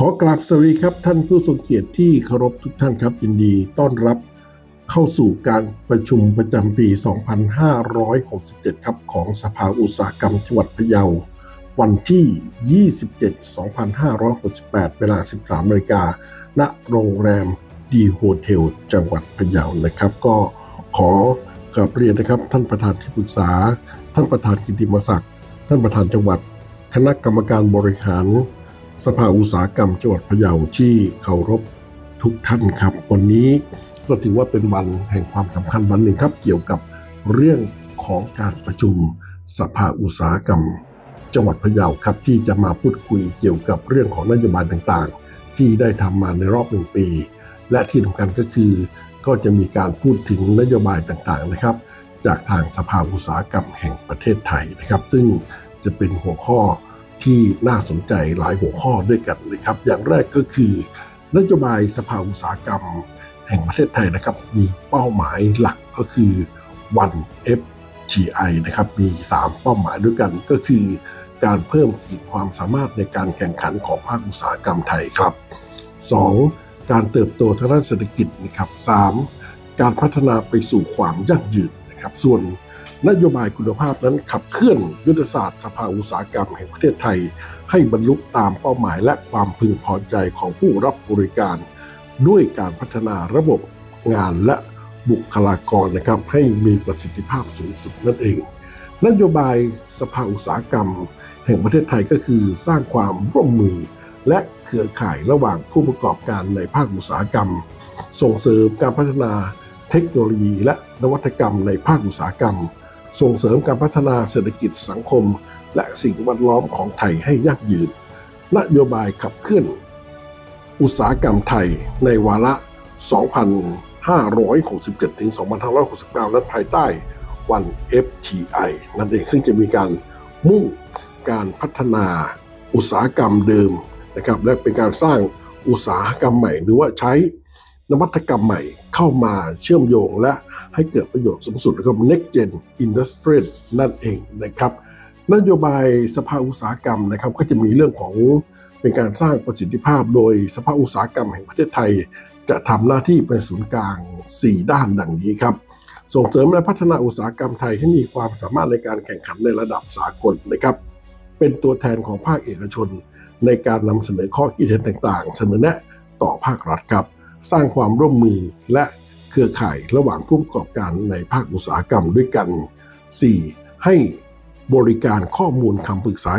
ขอกราบสวัสดีครับท่านผู้ทรงเกียรติที่เคารพทุกท่านครับยินดีต้อนรับเข้าสู่การประชุมประจำปี 2567 ครับของสภาอุตสาหกรรมจังหวัดพะเยา วันที่ 27 2568 เวลา 13นาฬิกาณโรงแรมดีโฮเทลจังหวัดพะเยานะครับ ก็ขอกราบเรียนนะครับ ท่านประธานที่ปรึกษา ท่านประธานกิติมศักดิ์ท่านประธานจังหวัด คณะกรรมการบริหาร สภาอุตสาหกรรมจังหวัดพะเยาที่เคารพทุกท่านครับ วันนี้ก็ถือว่าเป็นวันแห่งความสำคัญวันหนึ่งครับ เกี่ยวกับเรื่องของการประชุมสภาอุตสาหกรรม จังหวัดพะเยาครับที่จะมาพูดคุยเกี่ยวกับเรื่องของนโยบายต่างๆ ที่ได้ทำมาในรอบหนึ่งปี และที่สำคัญก็คือ ก็จะมีการพูดถึงนโยบายต่างๆนะครับ จากทางสภาอุตสาหกรรมแห่งประเทศไทยนะครับ ซึ่งจะเป็นหัวข้อ ที่น่าสนใจหลายหัวข้อด้วยกันนะครับ อย่างแรกก็คือนโยบายสภาอุตสาหกรรมแห่งประเทศไทยนะครับ มีเป้าหมายหลักก็คือ one FTI นะครับ มี 3 เป้าหมายด้วยกันก็คือ การเพิ่มขีดความสามารถในการแข่งขันของภาคอุตสาหกรรมไทยครับ 2. การเติบโตทางด้านเศรษฐกิจนะครับ 3. การพัฒนาไปสู่ความยั่งยืน นะครับส่วนนโยบายคุณภาพนั้นขับเคลื่อนยุทธศาสตร์สภาอุตสาหกรรมแห่งประเทศไทย ให้บรรลุตามเป้าหมายและความพึงพอใจของผู้รับบริการ ด้วยการพัฒนาระบบงานและบุคลากรนะครับให้มีประสิทธิภาพสูงสุดนั่นเอง นโยบายสภาอุตสาหกรรม แห่งประเทศไทยก็คือสร้างความร่วมมือ และเครือข่ายระหว่างผู้ประกอบการในภาคอุตสาหกรรม ส่งเสริมการพัฒนา เทคโนโลยีและนวัตกรรมในภาคอุตสาหกรรม ส่งเสริมการพัฒนาเศรษฐกิจสังคม และสิ่งแวดล้อมของไทยให้ยั่งยืน นโยบายขับเคลื่อนอุตสาหกรรมไทยในวาระ 2567 ถึง 2569 นั้นภายใต้วัน FTI นั่นเองซึ่งจะมีการมุ่งการพัฒนาอุตสาหกรรมเดิมนะครับและเป็นการสร้างอุตสาหกรรมใหม่ หรือว่าใช้นวัตกรรมใหม่ เข้ามาเชื่อมโยงและให้เกิดประโยชน์สูงสุดนะครับ Next Gen Industry นั่นเองนะครับนโยบายสภาอุตสาหกรรมนะครับก็จะมีเรื่องของเป็นการสร้างประสิทธิภาพ โดยสภาอุตสาหกรรมแห่งประเทศไทย จะทำหน้าที่เป็นศูนย์กลาง 4 ด้านดังนี้ครับส่งเสริมและพัฒนาอุตสาหกรรมไทยให้มีความสามารถในการแข่งขันในระดับสากลนะครับ เป็นตัวแทนของภาคเอกชน ในการนำเสนอข้อคิดเห็นต่างๆ เสนอแนะต่อภาครัฐครับ สร้างความร่วมมือและเครือข่ายระหว่างผู้ประกอบการในภาคอุตสาหกรรมด้วยกัน 4. ให้บริการข้อมูลคำปรึกษา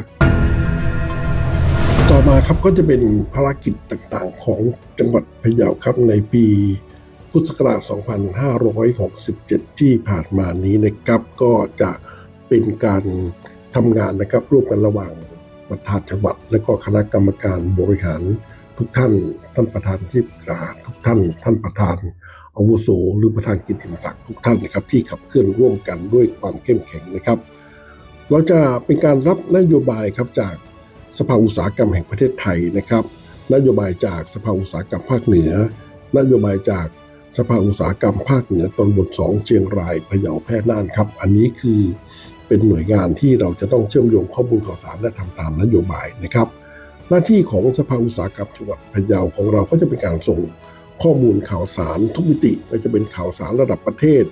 ต่อมาครับก็จะเป็นภารกิจต่างๆ ของจังหวัดพะเยาครับในปีพุทธศักราช 2567 ที่ผ่านมานี้นะครับก็จะเป็นการทำงานนะครับร่วมกันระหว่างประธานจังหวัด และก็คณะกรรมการบริหาร ทุกท่าน ท่านประธานที่ปรึกษาทุกท่าน ท่านประธานอาวุโสหรือประธานกิตติมศักดิ์ทุกท่านนะครับ ที่ขับเคลื่อนร่วมกันด้วยความเข้มแข็งนะครับ เราจะเป็นการรับนโยบายครับจากสภาอุตสาหกรรมแห่งประเทศไทยนะครับ นโยบายจากสภาอุตสาหกรรมภาคเหนือ นโยบายจากสภาอุตสาหกรรมภาคเหนือตอนบนสองเชียงรายพะเยาแพร่น่านครับ อันนี้คือเป็นหน่วยงานที่เราจะต้องเชื่อมโยงข้อมูลข่าวสารและทำตามนโยบายนะครับ หน้าที่ของสภาอุตสาหกรรมจังหวัดพะเยาของเราก็จะเป็นการส่งข้อมูลข่าวสารทุกมิติไม่ว่าจะเป็นข่าวสารระดับประเทศ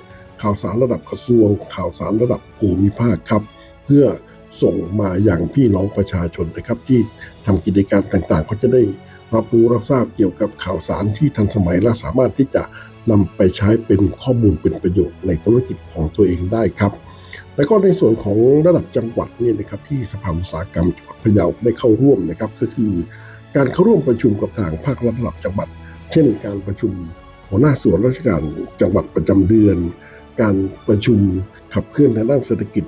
ข่าวสารระดับกระทรวง ข่าวสารระดับภูมิภาคครับ เพื่อส่งมาอย่างพี่น้องประชาชนนะครับ ที่ทำกิจการต่างๆ ก็จะได้รับรู้รับทราบเกี่ยวกับข่าวสารที่ทันสมัยและสามารถที่จะนำไปใช้เป็นข้อมูลเป็นประโยชน์ในธุรกิจของตัวเองได้ครับ แล้วก็ในส่วนของระดับจังหวัดนี่นะครับที่สภาอุตสาหกรรมจังหวัดพะเยาได้เข้าร่วมนะครับก็คือ การเข้าร่วมประชุมกับทางภาครัฐระดับจังหวัด เช่น การประชุมหัวหน้าส่วนราชการจังหวัดประจำเดือน การประชุมขับเคลื่อนทางด้านเศรษฐกิจ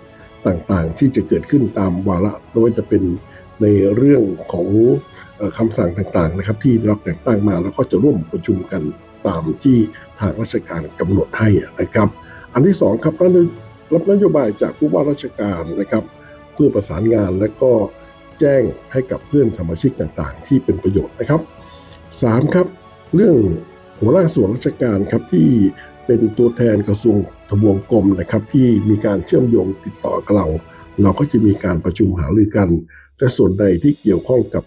ต่างๆ ที่จะเกิดขึ้นตามวาระไม่ว่าจะเป็นในเรื่องของเอ่อคำสั่งต่างๆนะครับ ที่รับแต่งตั้งมาแล้วก็จะร่วมประชุมกันตามที่ทางราชการกำหนดให้นะครับ อันที่สองครับ รับนโยบายจากผู้ว่าราชการนะครับ เพื่อประสานงานและก็แจ้งให้กับเพื่อนสมาชิกต่างๆ ที่เป็นประโยชน์นะครับ 3. ครับ เรื่องหัวหน้าส่วนราชการครับที่เป็นตัวแทนกระทรวงทบวงกรมนะครับ ที่มีการเชื่อมโยงติดต่อกับเรา เราก็จะมีการประชุมหารือกัน และส่วนใดที่เกี่ยวข้องกับ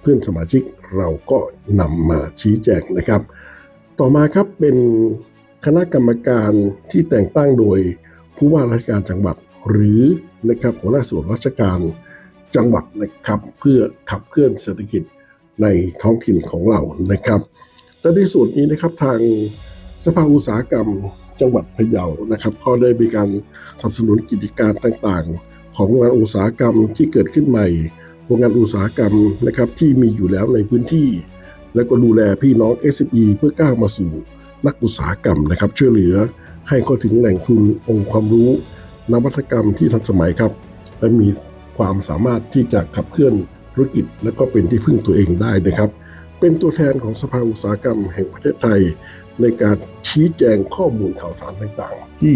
เพื่อนสมาชิกเราก็นำมาชี้แจงนะครับ ต่อมาครับเป็นคณะกรรมการที่แต่งตั้งโดย ผู้ว่าราชการจังหวัดหรือนะครับหัวหน้าส่วนราชการจังหวัดนะครับเพื่อขับเคลื่อนเศรษฐกิจในท้องถิ่นของเรานะครับและในส่วนนี้นะครับทางสภาอุตสาหกรรมจังหวัดพะเยานะครับก็ได้มีการสนับสนุนกิจการต่างๆ ของโรงงานอุตสาหกรรมที่เกิดขึ้นใหม่โรงงานอุตสาหกรรมนะครับที่มีอยู่แล้วในพื้นที่ และก็ดูแลพี่น้อง SME เพื่อก้าวมาสู่นักอุตสาหกรรมนะครับช่วยเหลือ ให้เข้าถึงแหล่งทุนองค์ความรู้ นวัตกรรมที่ทันสมัยครับ และมีความสามารถที่จะขับเคลื่อนธุรกิจ และก็เป็นที่พึ่งตัวเองได้นะครับ เป็นตัวแทนของสภาอุตสาหกรรมแห่งประเทศไทย ในการชี้แจงข้อมูลข่าวสารต่างๆ ที่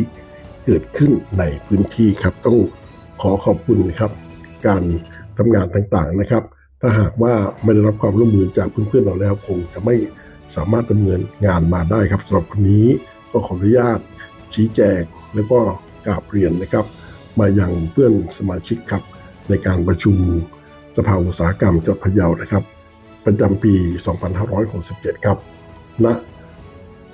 เกิดขึ้นในพื้นที่ครับต้องขอขอบคุณครับ การทำงานต่างๆนะครับ ถ้าหากว่าไม่ได้รับความร่วมมือจากเพื่อนๆเราแล้วคงจะไม่สามารถดำเนินงานมาได้ครับสำหรับวันนี้ก็ขออนุญาต ชี้แจงแล้วก็กราบเรียนนะครับ มายังเพื่อนสมาชิกครับ ในการประชุมสภาอุตสาหกรรมจังหวัดพะเยานะครับ ประจำปี 2567 ครับณ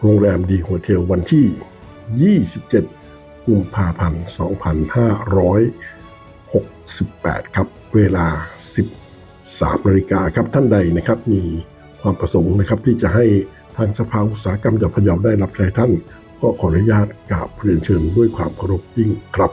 โรงแรมดีโฮเทลวันที่ 27 กุมภาพันธ์ 2568 ครับ เวลา 13นาฬิกาครับท่านใดนะครับ มีความประสงค์นะครับที่จะให้ทางสภาอุตสาหกรรมจังหวัดพะเยาได้รับใช้ท่าน ก็ขออนุญาตกราบเรียนเชิญด้วยความเคารพยิ่งครับ